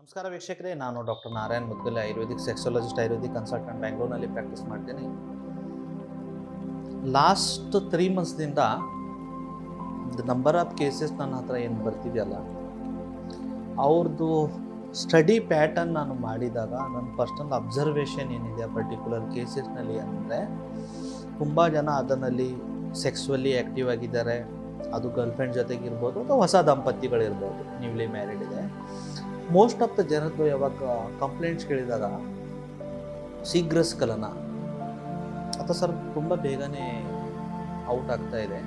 ನಮಸ್ಕಾರ ವೀಕ್ಷಕರೇ, ನಾನು doctor Narayan Mudgal, ayurvedic sexologist, ayurvedic consultant ಬ್ಯಾಂಗ್ಳೂರ್ನಲ್ಲಿ practice ಮಾಡ್ತೀನಿ. ಲಾಸ್ಟ್ ತ್ರೀ ಮಂತ್ಸ್ದಿಂದ ದ ನಂಬರ್ ಆಫ್ ಕೇಸಸ್ ನನ್ನ ಹತ್ರ ಏನು ಬರ್ತಿದೆಯಲ್ಲ ಅವ್ರದ್ದು ಸ್ಟಡಿ ಪ್ಯಾಟರ್ನ್ ನಾನು ಮಾಡಿದಾಗ ನನ್ನ ಪರ್ಸ್ನಲ್ ಅಬ್ಸರ್ವೇಷನ್ ಏನಿದೆ ಪರ್ಟಿಕ್ಯುಲರ್ ಕೇಸಸ್ನಲ್ಲಿ ಅಂದರೆ ತುಂಬ ಜನ ಅದರಲ್ಲಿ ಸೆಕ್ಸುವಲಿ ಆ್ಯಕ್ಟಿವ್ ಆಗಿದ್ದಾರೆ, ಅದು ಗರ್ಲ್ಫ್ರೆಂಡ್ ಜೊತೆಗಿರ್ಬೋದು ಅಥವಾ ಹೊಸ ದಂಪತಿಗಳಿರ್ಬೋದು ನ್ಯೂಲಿ ಮ್ಯಾರಿಡ್ ಇದೆ. ಮೋಸ್ಟ್ ಆಫ್ ದ ಜನರದ್ದು ಯಾವಾಗ ಕಂಪ್ಲೇಂಟ್ಸ್ ಕೇಳಿದಾಗ ಶೀಘ್ರ ಸ್ಖಲನ ಅಥವಾ ಸರ್ ತುಂಬ ಬೇಗನೆ ಔಟ್ ಆಗ್ತಾ ಇದೆ.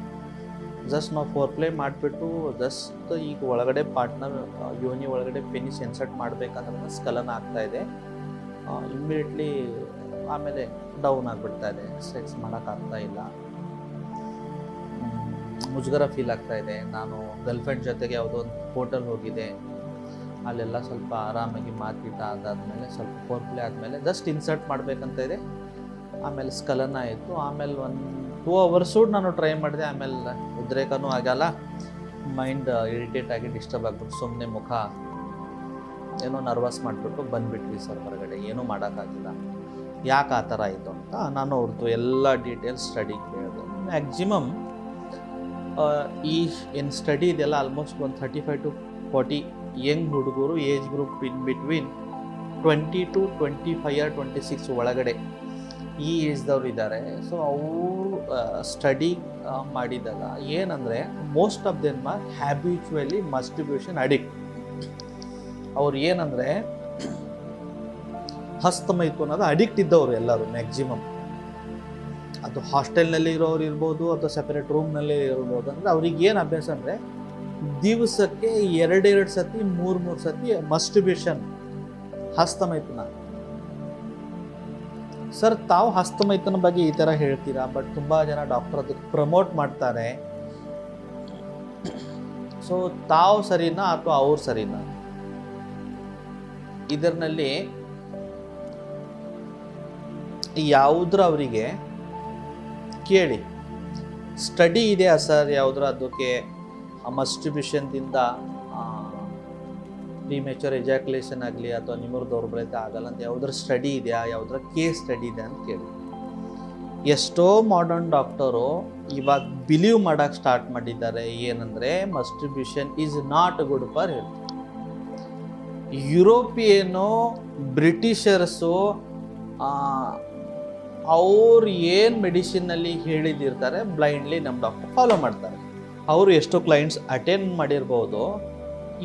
ಜಸ್ಟ್ ನಾವು ಫೋರ್ ಪ್ಲೇ ಮಾಡಿಬಿಟ್ಟು ಜಸ್ಟ್ ಈಗ ಒಳಗಡೆ ಪಾರ್ಟ್ನರ್ ಯೋನಿ ಒಳಗಡೆ ಪೆನಿಸ್ ಇನ್ಸರ್ಟ್ ಮಾಡಬೇಕಂದ್ರೆ ಸ್ಕಲನ ಆಗ್ತಾ ಇದೆ. ಇಮ್ಮಿಡಿಯೇಟ್ಲಿ ಆಮೇಲೆ ಡೌನ್ ಆಗಿಬಿಡ್ತಾ ಇದೆ. ಸೆಕ್ಸ್ ಮಾಡೋಕ್ಕಾಗ್ತಾ ಇಲ್ಲ. ಮುಜುಗರ ಫೀಲ್ ಆಗ್ತಾ ಇದೆ. ನಾನು ಗರ್ಲ್ಫ್ರೆಂಡ್ ಜೊತೆಗೆ ಯಾವುದೋ ಒಂದು ಹೋಟೆಲ್ ಹೋಗಿದೆ. ಅಲ್ಲೆಲ್ಲ ಸ್ವಲ್ಪ ಆರಾಮಾಗಿ ಮಾತಿಟ ಅದಾದಮೇಲೆ ಸ್ವಲ್ಪ ಫೋರ್ ಪ್ಲೇ ಆದಮೇಲೆ ಜಸ್ಟ್ ಇನ್ಸರ್ಟ್ ಮಾಡಬೇಕಂತ ಇದೆ. ಆಮೇಲೆ ಸ್ಕಲನ್ ಆಯಿತು. ಆಮೇಲೆ ಒಂದು ಟೂ ಅವರ್ಸು ನಾನು ಟ್ರೈ ಮಾಡಿದೆ. ಆಮೇಲೆ ಉದ್ರೇಕನೂ ಆಗಲ್ಲ. ಮೈಂಡ್ ಇರಿಟೇಟ್ ಆಗಿ ಡಿಸ್ಟರ್ಬ್ ಆಗ್ಬಿಟ್ಟು ಸುಮ್ಮನೆ ಮುಖ ಏನೋ ನರ್ವಸ್ ಮಾಡಿಬಿಟ್ಟು ಬಂದುಬಿಟ್ವಿ ಸರ್ ಹೊರಗಡೆ. ಏನೂ ಮಾಡೋಕ್ಕಾಗಿಲ್ಲ. ಯಾಕೆ ಆ ಥರ ಆಯಿತು ಅಂತ ನಾನು ಅವ್ರದ್ದು ಎಲ್ಲ ಡೀಟೇಲ್ಸ್ ಸ್ಟಡಿ ಕೇಳಿದೆ. ಮ್ಯಾಕ್ಸಿಮಮ್ ಈ ಏನು ಸ್ಟಡಿ ಇದೆಲ್ಲ ಆಲ್ಮೋಸ್ಟ್ ಒಂದು thirty five to forty young ಹುಡುಗರು age group in between twenty to twenty five or twenty six ಒಳಗಡೆ ಈ ಏಜ್ದವ್ರು ಇದ್ದಾರೆ ಸೊ ಅವರು ಸ್ಟಡಿ ಮಾಡಿದಾಗ ಏನಂದರೆ most of them habitually masturbation addict ಅವ್ರು ಏನಂದರೆ ಹಸ್ತಮೈತು ಅನ್ನೋದು ಅಡಿಕ್ಟ್ ಇದ್ದವರು ಎಲ್ಲರೂ ಮ್ಯಾಕ್ಸಿಮಮ್ ಅದು ಹಾಸ್ಟೆಲ್ನಲ್ಲಿ ಇರೋರು ಇರ್ಬೋದು ಅಥವಾ ಸೆಪರೇಟ್ ರೂಮ್ನಲ್ಲಿ ಇರ್ಬೋದು ಅಂದರೆ ಅವ್ರಿಗೆ ಏನು ಅಭ್ಯಾಸ ಅಂದರೆ ದಿವಸಕ್ಕೆ ಎರಡೆರಡು ಸತಿ, ಮೂರು ಮೂರು ಸತಿ ಮಸ್ಟಿಬೇಷನ್ ಹಸ್ತಮೈತನ ಸರ್, ತಾವು ಹಸ್ತಮೈತನ ಬಗ್ಗೆ ಈ ಥರ ಹೇಳ್ತೀರಾ? ಬಟ್ ತುಂಬ ಜನ ಡಾಕ್ಟರ್ ಅದಕ್ಕೆ ಪ್ರಮೋಟ್ ಮಾಡ್ತಾರೆ. ಸೊ ತಾವು ಸರಿನಾ ಅಥವಾ ಅವ್ರು ಸರಿನಾ? ಇದರಲ್ಲಿ ಯಾವುದ್ರ ಅವರಿಗೆ ಕೇಳಿ. ಸ್ಟಡಿ ಇದೆಯಾ ಸರ್ ಯಾವುದ್ರ ಅದಕ್ಕೆ? ಮಸ್ಟಿಬ್ಯೂಷನ್ದಿಂದ ಪ್ರೀಮೇಚರ್ ಎಜಾಕ್ಯುಲೇಷನ್ ಆಗಲಿ ಅಥವಾ ನಿಮ್ಮರು ದೌರ್ಬಲ್ಯತೆ ಆಗಲ್ಲ ಅಂತ ಯಾವುದ್ರ ಸ್ಟಡಿ ಇದೆಯಾ? ಯಾವುದ್ರ ಕೇಸ್ ಸ್ಟಡಿ ಇದೆ ಅಂತ ಕೇಳಿ. ಎಷ್ಟೋ ಮಾಡರ್ನ್ ಡಾಕ್ಟರು ಇವಾಗ ಬಿಲೀವ್ ಮಾಡೋಕ್ಕೆ ಸ್ಟಾರ್ಟ್ ಮಾಡಿದ್ದಾರೆ. ಏನಂದರೆ masturbation is not good for health European, Britishers ಅವ್ರು ಏನು ಮೆಡಿಸಿನಲ್ಲಿ ಹೇಳಿದಿರ್ತಾರೆ ಬ್ಲೈಂಡ್ಲಿ ನಮ್ಮ ಡಾಕ್ಟರ್ ಫಾಲೋ ಮಾಡ್ತಾರೆ. ಅವರು ಎಷ್ಟೋ ಕ್ಲೈಂಟ್ಸ್ ಅಟೆಂಡ್ ಮಾಡಿರ್ಬೋದು.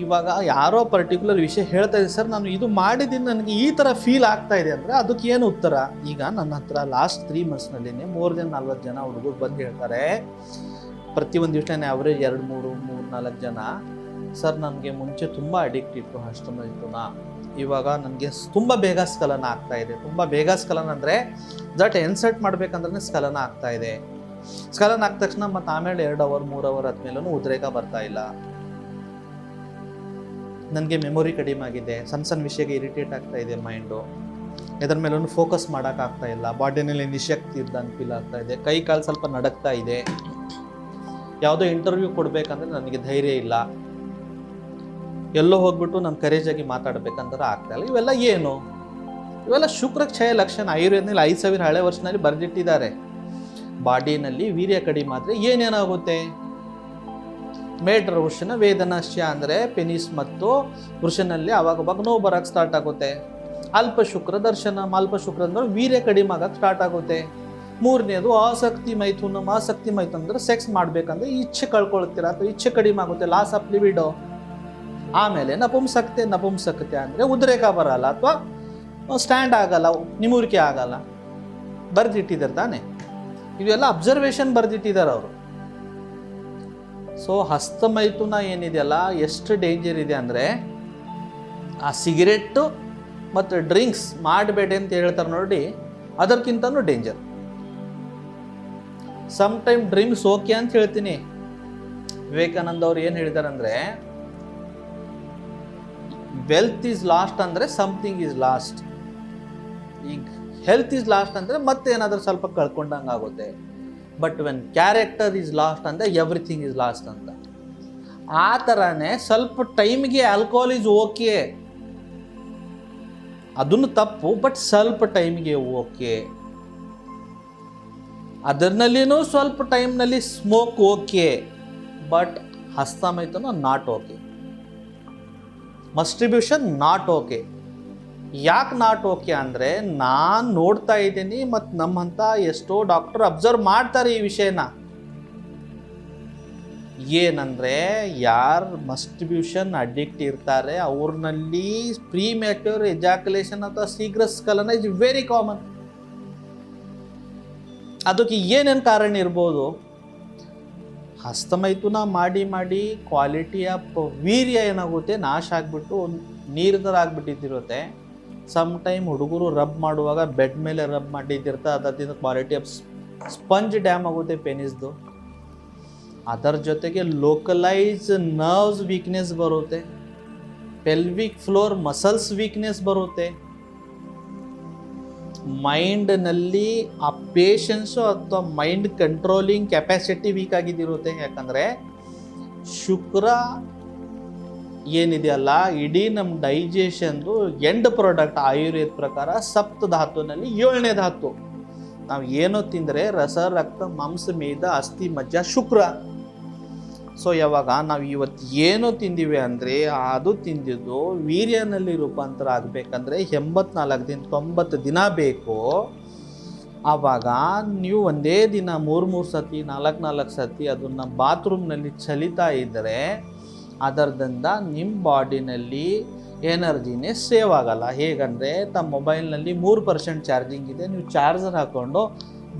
ಇವಾಗ ಯಾರೋ ಪರ್ಟಿಕ್ಯುಲರ್ ವಿಷಯ ಹೇಳ್ತಾ ಇದ್ದೀನಿ ಸರ್, ನಾನು ಇದು ಮಾಡಿದ್ದೀನಿ, ನನಗೆ ಈ ಥರ ಫೀಲ್ ಆಗ್ತಾ ಇದೆ. ಅಂದರೆ ಅದಕ್ಕೆ ಏನು ಉತ್ತರ? ಈಗ ನನ್ನ ಹತ್ರ ಲಾಸ್ಟ್ ತ್ರೀ ಮಂತ್ಸ್ನಲ್ಲಿನೇ ಮೋರ್ ದೆನ್ ನಲ್ವತ್ತು ಜನ ಹುಡುಗರು ಬಂದು ಹೇಳ್ತಾರೆ ಪ್ರತಿಯೊಂದು ದಿವಸ ಅವರೇಜ್ ಎರಡು, ಮೂರು ಮೂರು, ನಾಲ್ಕು ಜನ. ಸರ್, ನನಗೆ ಮುಂಚೆ ತುಂಬ ಅಡಿಕ್ಟ್ ಇತ್ತು ನಾ. ಇವಾಗ ನನಗೆ ತುಂಬ ಬೇಗ ಸ್ಕಲನ ಆಗ್ತಾ ಇದೆ. ತುಂಬ ಬೇಗ ಸ್ಕಲನ ಅಂದರೆ ದಟ್ ಎನ್ಸರ್ಟ್ ಮಾಡಬೇಕಂದ್ರೆ ಸ್ಕಲನ ಆಗ್ತಾ ಇದೆ. ಸ್ಖಲನ ಆದ ತಕ್ಷಣ ಮತ್ತೆ ಆಮೇಲೆ ಎರಡು ಅವರ್ ಮೂರು ಅವರ್ ಆದ್ಮೇಲೂ ಉದ್ರೇಕ ಬರ್ತಾ ಇಲ್ಲ. ನನಗೆ ಮೆಮೊರಿ ಕಡಿಮೆ ಆಗಿದೆ. ಸಣ್ಣ ಸಣ್ಣ ವಿಷಯಕ್ಕೆ ಇರಿಟೇಟ್ ಆಗ್ತಾ ಇದೆ ಮೈಂಡು ಇದ್ರ ಮೇಲೂ ಫೋಕಸ್ ಮಾಡೋಕ್ಕಾಗ್ತಾ ಇಲ್ಲ. ಬಾಡಿನಲ್ಲಿ ನಿಶಕ್ತಿ ಇದ್ದಂಗೆ ಫೀಲ್ ಆಗ್ತಾ ಇದೆ. ಕೈ ಕಾಲು ಸ್ವಲ್ಪ ನಡಕ್ತಾ ಇದೆ. ಯಾವುದೋ ಇಂಟರ್ವ್ಯೂ ಕೊಡಬೇಕಂದ್ರೆ ನನಗೆ ಧೈರ್ಯ ಇಲ್ಲ. ಎಲ್ಲೋ ಹೋಗ್ಬಿಟ್ಟು ನಾನು ಕರೇಜಾಗಿ ಮಾತಾಡ್ಬೇಕಂದ್ರೆ ಆಗ್ತಾ ಇಲ್ಲ. ಇವೆಲ್ಲ ಏನು? ಇವೆಲ್ಲ ಶುಕ್ರ ಕ್ಷಯ ಲಕ್ಷಣ. ಆಯುರ್ವೇದನಲ್ಲಿ ಐದು ಸಾವಿರ ಹಳೆ ವರ್ಷನಲ್ಲಿ ಬರೆದಿಟ್ಟಿದ್ದಾರೆ. ಬಾಡಿನಲ್ಲಿ ವೀರ್ಯ ಕಡಿಮೆ ಆದರೆ ಏನೇನಾಗುತ್ತೆ? ಮೇಡ್ರ ವೃಷನ ವೇದನಾಶ್ಯ ಅಂದರೆ ಪೆನಿಸ್ ಮತ್ತು ವೃಷನಲ್ಲಿ ಅವಾಗವಾಗ ಅವಾಗ ನೋವು ಬರೋಕ್ಕೆ ಸ್ಟಾರ್ಟ್ ಆಗುತ್ತೆ. ಅಲ್ಪ ಶುಕ್ರ ದರ್ಶನ, ಅಲ್ಪ ಶುಕ್ರ ಅಂದ್ರೆ ವೀರ್ಯ ಕಡಿಮೆ ಆಗಕ್ಕೆ ಸ್ಟಾರ್ಟ್ ಆಗುತ್ತೆ. ಮೂರನೇದು ಆಸಕ್ತಿ ಮೈಥುನ ಆಸಕ್ತಿ ಮೈಥುನ ಅಂದರೆ ಸೆಕ್ಸ್ ಮಾಡಬೇಕಂದ್ರೆ ಇಚ್ಛೆ ಕಳ್ಕೊಳ್ತೀರಾ ಅಥವಾ ಇಚ್ಛೆ ಕಡಿಮೆ ಆಗುತ್ತೆ ಲಾಸ್ ಆಫ್ ಲಿಬಿಡೋ ಆಮೇಲೆ ನಪುಂಸಕ್ತೆ ನಪುಂಸಕ್ತೆ ಅಂದರೆ ಉದ್ರೇಕ ಬರಲ್ಲ ಅಥವಾ ಸ್ಟ್ಯಾಂಡ್ ಆಗಲ್ಲ, ನಿಮೂರಿಕೆ ಆಗಲ್ಲ. ಬರೆದಿಟ್ಟಿದ್ದಾರೆ ತಾನೆ. ಇವೆಲ್ಲ ಅಬ್ಸರ್ವೇಷನ್ ಬರೆದಿಟ್ಟಿದ್ದಾರೆ ಅವರು. ಸೊ ಹಸ್ತಮೈಥುನ ಏನಿದೆಯಲ್ಲ, ಎಷ್ಟು ಡೇಂಜರ್ ಇದೆ ಅಂದರೆ, ಆ ಸಿಗರೆಟ್ಟು ಮತ್ತು ಡ್ರಿಂಕ್ಸ್ ಮಾಡಬೇಡಿ ಅಂತ ಹೇಳ್ತಾರೆ ನೋಡಿ, ಅದಕ್ಕಿಂತನೂ danger some time drinks okay ಅಂತ ಹೇಳ್ತೀನಿ. ವಿವೇಕಾನಂದ ಅವ್ರು ಏನು ಹೇಳಿದ್ದಾರೆ ವೆಲ್ತ್ ಈಸ್ ಲಾಸ್ಟ್ ಅಂದರೆ ಸಮಥಿಂಗ್ ಈಸ್ ಲಾಸ್ಟ್ ಈಗ ಹೆಲ್ತ್ ಈಸ್ ಲಾಸ್ಟ್ ಅಂದರೆ ಮತ್ತೆ ಏನಾದರೂ ಸ್ವಲ್ಪ ಕಳ್ಕೊಂಡಂಗೆ ಆಗುತ್ತೆ. But when character is lost ಅಂದರೆ ಎವ್ರಿಥಿಂಗ್ ಈಸ್ ಲಾಸ್ಟ್ ಅಂತ. ಆ ಥರನೇ ಸ್ವಲ್ಪ ಟೈಮ್ಗೆ ಆಲ್ಕೋಹಾಲ್ ಈಸ್ ಓಕೆ ಅದನ್ನು ತಪ್ಪು ಬಟ್ ಸ್ವಲ್ಪ ಟೈಮ್ಗೆ ಓಕೆ ಅದರಲ್ಲಿನೂ ಸ್ವಲ್ಪ ಟೈಮ್ನಲ್ಲಿ smoke okay but ಹಸ್ತಮೈತನೂ not okay masturbation not okay ಯಾಕೆ ನಾಟ್ ಓಕೆ ಅಂದರೆ ನಾನು ನೋಡ್ತಾ ಇದ್ದೀನಿ ಮತ್ತು ನಮ್ಮಂಥ ಎಷ್ಟೋ ಡಾಕ್ಟರ್ ಅಬ್ಸರ್ವ್ ಮಾಡ್ತಾರೆ ಈ ವಿಷಯನ. ಏನಂದರೆ ಯಾರು ಮಸ್ಟ್ರಿಬ್ಯೂಷನ್ ಅಡಿಕ್ಟ್ ಇರ್ತಾರೆ ಅವ್ರನ್ನಲ್ಲಿ ಪ್ರೀ ಮ್ಯಾಟ್ಯೂರ್ ಎಜಾಕ್ಯುಲೇಷನ್ ಅಥವಾ ಶೀಘ್ರ ಸ್ಕಲನ ಇಸ್ ವೆರಿ ಕಾಮನ್ ಅದಕ್ಕೆ ಏನೇನು ಕಾರಣ ಇರ್ಬೋದು? ಹಸ್ತಮೈತುನ ಮಾಡಿ ಮಾಡಿ ಕ್ವಾಲಿಟಿ ಆಫ್ ವೀರ್ಯ ಏನಾಗುತ್ತೆ? ನಾಶ ಆಗಿಬಿಟ್ಟು ನೀರು ಥರ ಆಗ್ಬಿಟ್ಟಿರುತ್ತೆ ಸಮ್ ಟೈಮ್ ಹುಡುಗರು ರಬ್ ಮಾಡುವಾಗ ಬೆಡ್ ಮೇಲೆ ರಬ್ ಮಾಡಿದ್ದಿರ್ತ ಅದರಿಂದ ಕ್ವಾಲಿಟಿ ಆಫ್ ಸ್ಪಂಜ್ ಡ್ಯಾಮ್ ಆಗುತ್ತೆ ಪೆನಿಸ್ದು ಅದರ ಜೊತೆಗೆ ಲೋಕಲೈಸ್ ನರ್ವ್ಸ್ ವೀಕ್ನೆಸ್ ಬರುತ್ತೆ. ಪೆಲ್ವಿಕ್ ಫ್ಲೋರ್ ಮಸಲ್ಸ್ ವೀಕ್ನೆಸ್ ಬರುತ್ತೆ. ಮೈಂಡ್ನಲ್ಲಿ ಆ ಪೇಷನ್ಸು ಅಥವಾ ಮೈಂಡ್ ಕಂಟ್ರೋಲಿಂಗ್ ಕೆಪಾಸಿಟಿ ವೀಕ್ ಆಗಿದ್ದಿರುತ್ತೆ. ಯಾಕಂದರೆ ಶುಕ್ರ ಏನಿದೆಯಲ್ಲ? ಇಡೀ ನಮ್ಮ ಡೈಜೆಷನ್ದು ಎಂಡ್ ಪ್ರಾಡಕ್ಟ್ ಆಯುರ್ವೇದ ಪ್ರಕಾರ ಸಪ್ತ ಧಾತುನಲ್ಲಿ ಏಳನೇ ಧಾತು. ನಾವು ಏನೋ ತಿಂದರೆ ರಸ, ರಕ್ತ, ಮಾಂಸ, ಮೇದ, ಅಸ್ಥಿ, ಮಜ್ಜ, ಶುಕ್ರ. ಸೊ ಯಾವಾಗ ನಾವು ಇವತ್ತು ಏನೋ ತಿಂದಿವೆ ಅಂದರೆ ಅದು ತಿಂದಿದ್ದು ವೀರ್ಯನಲ್ಲಿ ರೂಪಾಂತರ ಆಗಬೇಕಂದ್ರೆ ಎಂಬತ್ನಾಲ್ಕು ದಿನ, ತೊಂಬತ್ತು ದಿನ ಬೇಕು. ಆವಾಗ ನೀವು ಒಂದೇ ದಿನ ಮೂರು ಮೂರು ಸತಿ, ನಾಲ್ಕು ನಾಲ್ಕು ಸತಿ ಅದನ್ನು ಬಾತ್ರೂಮ್ನಲ್ಲಿ ಚಲಿತಾ ಇದ್ದರೆ ಅದರದಿಂದ ನಿಮ್ಮ ಬಾಡಿನಲ್ಲಿ ಎನರ್ಜಿನೇ ಸೇವ್ ಆಗಲ್ಲ. ಹೇಗಂದರೆ ತಮ್ಮ ಮೊಬೈಲ್ನಲ್ಲಿ ಮೂರು ಪರ್ಸೆಂಟ್ ಚಾರ್ಜಿಂಗ್ ಇದೆ. ನೀವು ಚಾರ್ಜರ್ ಹಾಕ್ಕೊಂಡು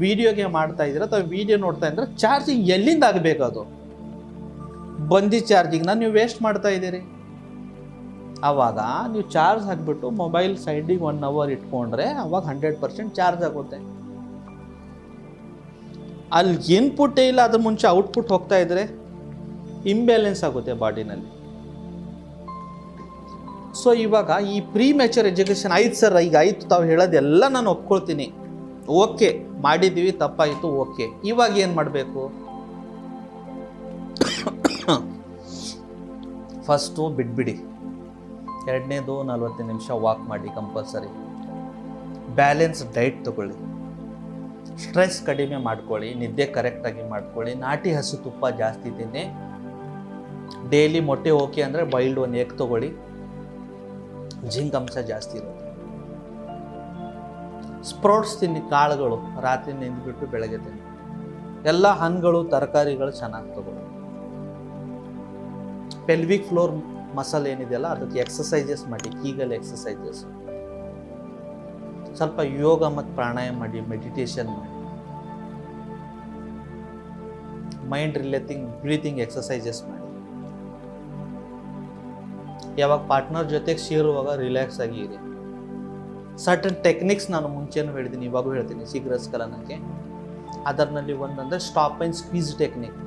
ವೀಡಿಯೋಗೆ ಮಾಡ್ತಾ ಇದ್ದೀರ ಅಥವಾ ವೀಡಿಯೋ ನೋಡ್ತಾ ಇದ್ರೆ ಚಾರ್ಜಿಂಗ್ ಎಲ್ಲಿಂದ ಆಗಬೇಕು ಅದು? ಬಂದಿ ಚಾರ್ಜಿಂಗ್ನ ನೀವು ವೇಸ್ಟ್ ಮಾಡ್ತಾ ಇದ್ದೀರಿ. ಆವಾಗ ನೀವು ಚಾರ್ಜ್ ಹಾಕಿಬಿಟ್ಟು ಮೊಬೈಲ್ ಸೈಡಿಗೆ ಒನ್ ಅವರ್ ಇಟ್ಕೊಂಡ್ರೆ ಅವಾಗ ಹಂಡ್ರೆಡ್ ಪರ್ಸೆಂಟ್ ಚಾರ್ಜ್ ಆಗುತ್ತೆ. ಅಲ್ಲಿ ಇನ್ಪುಟ್ಟೇ ಇಲ್ಲ, ಅದ್ರ ಮುಂಚೆ ಔಟ್ಪುಟ್ ಹೋಗ್ತಾ ಇದ್ರೆ. ಇಂಬ್ಯಾಲೆನ್ಸ್ ಆಗುತ್ತೆ ಬಾಡಿನಲ್ಲಿ. ಸೊ ಇವಾಗ ಈ ಪ್ರೀ ಮ್ಯಾಚರ್ ಎಜುಕೇಷನ್ ಆಯ್ತು ಸರ್ ಈಗ ಆಯ್ತು ತಾವು ಹೇಳೋದೆಲ್ಲ ನಾನು ಒಪ್ಕೊಳ್ತೀನಿ. ಓಕೆ ಮಾಡಿದ್ದೀವಿ ತಪ್ಪಾಯಿತು ಓಕೆ ಇವಾಗ ಏನು ಮಾಡಬೇಕು? ಫಸ್ಟು ಬಿಟ್ಬಿಡಿ ಎರಡನೇದು ನಲ್ವತ್ತು ನಿಮಿಷ ವಾಕ್ ಮಾಡಿ ಕಂಪಲ್ಸರಿ ಬ್ಯಾಲೆನ್ಸ್ ಡೈಟ್ ತಗೊಳ್ಳಿ. ಸ್ಟ್ರೆಸ್ ಕಡಿಮೆ ಮಾಡ್ಕೊಳ್ಳಿ, ನಿದ್ದೆ ಕರೆಕ್ಟಾಗಿ ಮಾಡ್ಕೊಳ್ಳಿ. ನಾಟಿ ಹಸು ತುಪ್ಪ ಜಾಸ್ತಿ ತಿನ್ನಿ. ಡೈಲಿ ಮೊಟ್ಟೆ ಓಕೆ ಅಂದರೆ ಬೈಲ್ಡ್ ಒಂದು ಎಗ್ ತಗೊಳ್ಳಿ. ಜಿಂಕ್ ಅಂಶ ಜಾಸ್ತಿ ಇರುತ್ತೆ. ಸ್ಪ್ರೌಟ್ಸ್ ತಿನ್ನಿ, ಕಾಳುಗಳು ರಾತ್ರಿ ನೆಂದ್ಬಿಟ್ಟು ಬೆಳಗ್ಗೆ ತಿನ್ನಿ. ಎಲ್ಲ ಹಣ್ಣುಗಳು, ತರಕಾರಿಗಳು ಚೆನ್ನಾಗಿ ತಗೊಳ್ಳಿ. ಪೆಲ್ವಿಕ್ ಫ್ಲೋರ್ ಮಸಲ್ ಏನಿದೆಯಲ್ಲ, ಅದಕ್ಕೆ ಎಕ್ಸಸೈಸಸ್ ಮಾಡಿ, ಕೀಗಲ್ ಎಕ್ಸಸೈಸಸ್ ಸ್ವಲ್ಪ ಯೋಗ ಮತ್ತು ಪ್ರಾಣಾಯಾಮ ಮಾಡಿ ಮೆಡಿಟೇಷನ್ ಮಾಡಿ. ಮೈಂಡ್ ರಿಲೇಟಿಂಗ್ ಬ್ರೀತಿಂಗ್ ಎಕ್ಸಸೈಸಸ್ ಮಾಡಿ. ಯಾವಾಗ ಪಾರ್ಟ್ನರ್ ಜೊತೆಗೆ ಸೇರುವಾಗ ರಿಲ್ಯಾಕ್ಸ್ ಆಗಿ ಇರಿ. ಸರ್ಟನ್ ಟೆಕ್ನಿಕ್ಸ್ ನಾನು ಮುಂಚೆನೂ ಹೇಳ್ತೀನಿ ಇವಾಗೂ ಹೇಳ್ತೀನಿ ಶೀಘ್ರ ಕಲನಕ್ಕೆ. ಅದರಲ್ಲಿ ಒಂದಂದ್ರೆ ಸ್ಟಾಪ್ ಆ್ಯಂಡ್ ಸ್ಕ್ವೀಸ್ ಟೆಕ್ನಿಕ್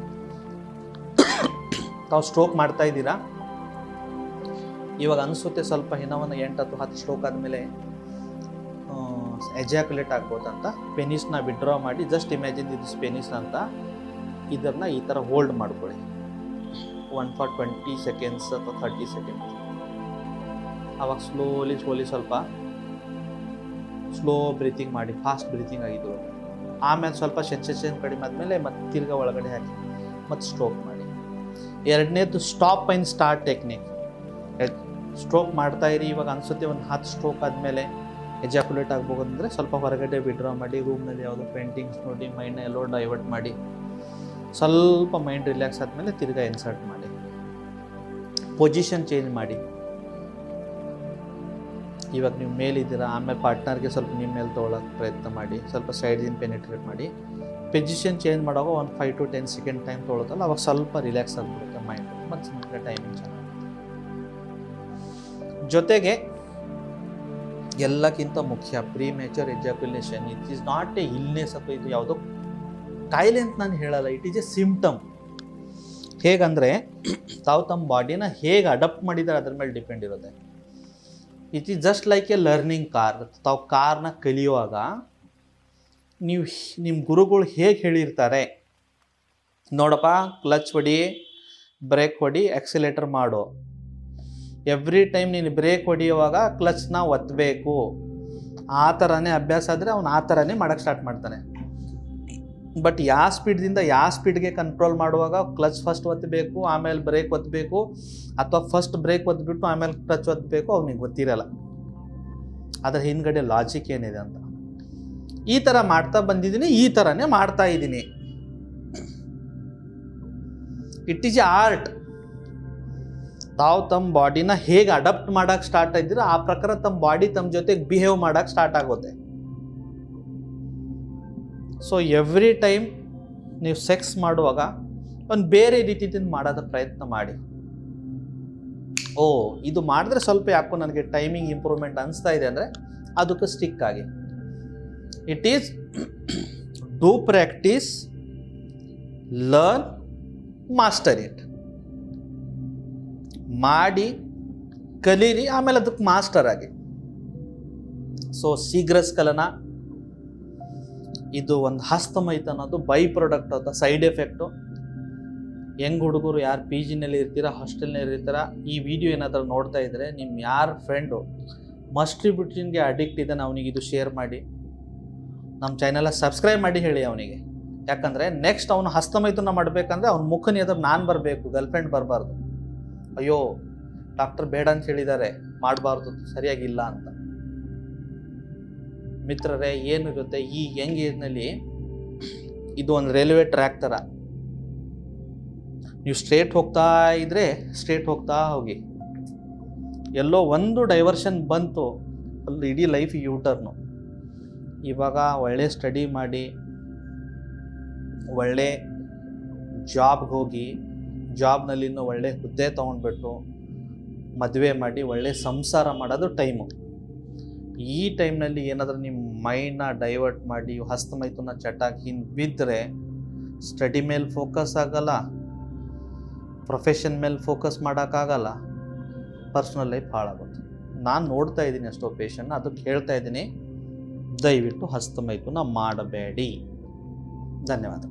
ತಾವು ಸ್ಟ್ರೋಕ್ ಮಾಡ್ತಾ ಇದ್ದೀರಾ? ಇವಾಗ ಅನಿಸುತ್ತೆ ಸ್ವಲ್ಪ ಹಿನವನ್ನು ಎಂಟು ಹತ್ತು ಹತ್ತು ಸ್ಟ್ರೋಕ್ ಆದಮೇಲೆ ಎಜಾಕ್ಯುಲೇಟ್ ಆಗ್ಬೋದಂತ. ಪೆನಿಸ್ನ ವಿಡ್ರಾ ಮಾಡಿ ಜಸ್ಟ್ ಇಮ್ಯಾಜಿನ್ ದಿಸ್ ಪೆನಿಸ್ ಅಂತ, ಇದನ್ನು ಈ ಥರ ಹೋಲ್ಡ್ ಮಾಡ್ಕೊಳ್ಳಿ. ಒನ್ ಫಾರ್ ಟ್ವೆಂಟಿ ಸೆಕೆಂಡ್ಸ್ ಅಥವಾ ಥರ್ಟಿ ಸೆಕೆಂಡ್ಸ್ ಆವಾಗ ಸ್ಲೋಲಿ ಸ್ಲೋಲಿ ಸ್ವಲ್ಪ ಸ್ಲೋ ಬ್ರೀತಿಂಗ್ ಮಾಡಿ ಫಾಸ್ಟ್ ಬ್ರೀತಿಂಗ್ ಆಗಿದ್ದು. ಆಮೇಲೆ ಸ್ವಲ್ಪ ಸೆನ್ಸೇಷನ್ ಕಡಿಮೆ ಆದಮೇಲೆ ಮತ್ತೆ ತಿರ್ಗಾ ಒಳಗಡೆ ಹಾಕಿ ಮತ್ತು ಸ್ಟ್ರೋಕ್ ಮಾಡಿ. ಎರಡನೇದು stop and start technique stroke ಮಾಡ್ತಾ ಇರಿ, ಇವಾಗ ಅನಿಸುತ್ತೆ ಒಂದು ಹತ್ತು ಸ್ಟ್ರೋಕ್ ಆದಮೇಲೆ ಎಜಾಕ್ಯುಲೇಟ್ ಆಗ್ಬೋದಂದ್ರೆ ಸ್ವಲ್ಪ ಹೊರಗಡೆ ವಿಡ್ರಾ ಮಾಡಿ ರೂಮ್ನಲ್ಲಿ ಯಾವುದೋ ಪೇಂಟಿಂಗ್ಸ್ ನೋಡಿ ಮೈಂಡ್ನ ಎಲ್ಲೋ ಡೈವರ್ಟ್ ಮಾಡಿ, ಸ್ವಲ್ಪ ಮೈಂಡ್ ರಿಲ್ಯಾಕ್ಸ್ ಆದಮೇಲೆ ತಿರ್ಗಾ ಇನ್ಸರ್ಟ್ ಮಾಡಿ. ಪೊಸಿಷನ್ ಚೇಂಜ್ ಮಾಡಿ. ಇವಾಗ ನೀವು ಮೇಲಿದ್ದೀರಾ, ಆಮೇಲೆ ಪಾರ್ಟ್ನರ್ಗೆ ಸ್ವಲ್ಪ ನಿಮ್ಮ ಮೇಲೆ ತೊಗೊಳಕ್ಕೆ ಪ್ರಯತ್ನ ಮಾಡಿ, ಸ್ವಲ್ಪ ಸೈಡಿಂದ ಪೆನಿಟ್ರೇಟ್ ಮಾಡಿ. ಪೊಸಿಷನ್ ಚೇಂಜ್ ಮಾಡುವಾಗ ಒಂದು five to ten second time ತೊಗೊಳುತ್ತಲ್ಲ, ಅವಾಗ ಸ್ವಲ್ಪ ರಿಲ್ಯಾಕ್ಸ್ ಆಗಿಬಿಡುತ್ತೆ ಮೈಂಡ್ ಮತ್ತು ನಿಮಗೆ ಟೈಮಿಂಗ್ ಚೆನ್ನಾಗಿ ಜೊತೆಗೆ ಎಲ್ಲಕ್ಕಿಂತ ಮುಖ್ಯ premature ejaculation it is not a illness ಅಥವಾ ಇದು ಯಾವುದೋ ಕಾಯಿಲೆ ಅಂತ ನಾನು ಹೇಳಲ್ಲ. ಇಟ್ ಈಸ್ ಎ ಸಿಂಪ್ಟಮ್ ಹೇಗಂದರೆ ತಾವು ತಮ್ಮ ಬಾಡಿನ ಹೇಗೆ ಅಡಪ್ಟ್ ಮಾಡಿದ್ದಾರೆ ಅದ್ರ ಮೇಲೆ ಡಿಪೆಂಡ್ ಇರುತ್ತೆ. It is just like a learning car ತಾವು ಕಾರ್ನ ಕಲಿಯುವಾಗ ನೀವು ನಿಮ್ಮ ಗುರುಗಳು ಹೇಗೆ ಹೇಳಿರ್ತಾರೆ? ನೋಡಪ್ಪ, ಕ್ಲಚ್ ಹೊಡಿ ಬ್ರೇಕ್ ಹೊಡಿ ಆಕ್ಸಿಲೇಟರ್ ಮಾಡು. ಎವ್ರಿ ಟೈಮ್ ನೀನು ಬ್ರೇಕ್ ಹೊಡಿಯುವಾಗ ಕ್ಲಚ್ನ ಒತ್ತಬೇಕು ಆ ಥರನೇ ಅಭ್ಯಾಸ ಆದರೆ ಅವನು ಆ ಥರನೇ ಮಾಡೋಕ್ಕೆ ಸ್ಟಾರ್ಟ್ ಮಾಡ್ತಾನೆ. ಬಟ್ ಯಾವ ಸ್ಪೀಡ್ದಿಂದ ಯಾವ ಸ್ಪೀಡ್ಗೆ ಕಂಟ್ರೋಲ್ ಮಾಡುವಾಗ ಕ್ಲಚ್ ಫಸ್ಟ್ ಒತ್ತಬೇಕು ಆಮೇಲೆ ಬ್ರೇಕ್ ಒತ್ತಬೇಕು ಅಥವಾ ಫಸ್ಟ್ ಬ್ರೇಕ್ ಒತ್ಬಿಟ್ಟು ಆಮೇಲೆ ಕ್ಲಚ್ ಒತ್ತಬೇಕು ಅವ್ನಿಗೆ ಗೊತ್ತಿರಲ್ಲ. ಅದರ ಹಿಂದ್ಗಡೆ ಲಾಜಿಕ್ ಏನಿದೆ ಅಂತ. ಈ ಥರ ಮಾಡ್ತಾ ಬಂದಿದ್ದೀನಿ, ಈ ಥರನೇ ಮಾಡ್ತಾ ಇದ್ದೀನಿ. ಇಟ್ ಈಸ್ ಎ ಆರ್ಟ್ ತಾವು ತಮ್ಮ ಬಾಡಿನ ಹೇಗೆ ಅಡಾಪ್ಟ್ ಮಾಡೋಕ್ಕೆ ಸ್ಟಾರ್ಟ್ ಆಗಿದ್ರೆ ಆ ಪ್ರಕಾರ ತಮ್ಮ ಬಾಡಿ ತಮ್ಮ ಜೊತೆಗೆ ಬಿಹೇವ್ ಮಾಡೋಕ್ಕೆ ಸ್ಟಾರ್ಟ್ ಆಗುತ್ತೆ. ಸೊ ಎವ್ರಿ ಟೈಮ್ ನೀವು ಸೆಕ್ಸ್ ಮಾಡುವಾಗ ಒಂದು ಬೇರೆ ರೀತಿಯಿಂದ ಮಾಡೋದ ಪ್ರಯತ್ನ ಮಾಡಿ. ಓ, ಇದು ಮಾಡಿದ್ರೆ ಸ್ವಲ್ಪ ಯಾಕೋ ನನಗೆ ಟೈಮಿಂಗ್ ಇಂಪ್ರೂವ್ಮೆಂಟ್ ಅನಿಸ್ತಾ ಇದೆ ಅಂದರೆ ಅದಕ್ಕೆ ಸ್ಟಿಕ್ ಆಗಿ. It is do practice learn master it ಮಾಡಿ, ಕಲೀರಿ, ಆಮೇಲೆ ಅದಕ್ಕೆ ಮಾಸ್ಟರ್ ಆಗಿ. ಸೊ ಶೀಘ್ರ ಸ್ಖಲನ ಇದು ಒಂದು ಹಸ್ತಮೈತ ಅನ್ನೋದು ಬೈ ಪ್ರಾಡಕ್ಟ್ ಅಂತ ಸೈಡ್ ಎಫೆಕ್ಟು ಹೆಂಗ್ ಹುಡುಗರು ಯಾರು ಪಿ ಜಿನಲ್ಲಿ ಇರ್ತೀರಾ ಹಾಸ್ಟೆಲ್ನಲ್ಲಿ ಇರ್ತೀರಾ, ಈ ವಿಡಿಯೋ ಏನಾದರೂ ನೋಡ್ತಾ ಇದ್ದರೆ ನಿಮ್ಮ ಯಾರ ಫ್ರೆಂಡು ಮಸ್ಟ್ರಿಬ್ಯೂಟ್ರಿನ್ಗೆ ಅಡಿಕ್ಟ್ ಇದ್ದಾನೆ ಅವನಿಗೆ ಇದು ಶೇರ್ ಮಾಡಿ. ನಮ್ಮ ಚಾನೆಲ ಸಬ್ಸ್ಕ್ರೈಬ್ ಮಾಡಿ ಹೇಳಿ ಅವನಿಗೆ. ಯಾಕಂದರೆ ನೆಕ್ಸ್ಟ್ ಅವನು ಹಸ್ತಮೈತನ ಮಾಡಬೇಕಂದ್ರೆ ಅವ್ನ ಮುಖನ ಎದುರು ನಾನು ಬರಬೇಕು ಗರ್ಲ್ಫ್ರೆಂಡ್ ಬರಬಾರ್ದು. ಅಯ್ಯೋ ಡಾಕ್ಟರ್ ಬೇಡ ಅಂತ ಹೇಳಿದ್ದಾರೆ, ಮಾಡಬಾರ್ದು ಸರಿಯಾಗಿಲ್ಲ ಅಂತ. ಮಿತ್ರರೇ ಏನಿರುತ್ತೆ ಈ ಯಂಗ್ ಏಜ್ನಲ್ಲಿ ಇದು ಒಂದು ರೈಲ್ವೆ ಟ್ರ್ಯಾಕ್ ಥರ ನೀವು ಸ್ಟ್ರೇಟ್ ಹೋಗ್ತಾ ಇದ್ರೆ ಸ್ಟ್ರೇಟ್ ಹೋಗ್ತಾ ಹೋಗಿ. ಎಲ್ಲೋ ಒಂದು ಡೈವರ್ಷನ್ ಬಂತು, ಅಲ್ಲಿ ಇಡೀ ಲೈಫ್ ಯೂಟರ್ನು ಇವಾಗ ಒಳ್ಳೆ ಸ್ಟಡಿ ಮಾಡಿ, ಒಳ್ಳೆ ಜಾಬ್ಗೆ ಹೋಗಿ ಜಾಬ್ನಲ್ಲಿ ಇನ್ನೂ ಒಳ್ಳೆ ಹುದ್ದೆ ತೊಗೊಂಡ್ಬಿಟ್ಟು ಮದುವೆ ಮಾಡಿ, ಒಳ್ಳೆ ಸಂಸಾರ ಮಾಡೋದು ಟೈಮು ಈ ಟೈಮ್ನಲ್ಲಿ ಏನಾದರೂ ನಿಮ್ಮ ಮೈಂಡ್ನ ಡೈವರ್ಟ್ ಮಾಡಿ ಹಸ್ತಮೈತುನ ಚಟಾಕಿ ಹಿಂದೆ ಬಿದ್ದರೆ ಸ್ಟಡಿ ಮೇಲೆ ಫೋಕಸ್ ಆಗಲ್ಲ, ಪ್ರೊಫೆಷನ್ ಮೇಲೆ ಫೋಕಸ್ ಮಾಡೋಕ್ಕಾಗಲ್ಲ ಪರ್ಸ್ನಲ್ ಲೈಫ್ ಹಾಳಾಗುತ್ತೆ. ನಾನು ನೋಡ್ತಾ ಇದ್ದೀನಿ ಅಷ್ಟೋ ಪೇಷನ್ನ ಅದಕ್ಕೆ ಹೇಳ್ತಾ ಇದ್ದೀನಿ, ದಯವಿಟ್ಟು ಹಸ್ತಮೈಥುನ ಮಾಡಬೇಡಿ. ಧನ್ಯವಾದ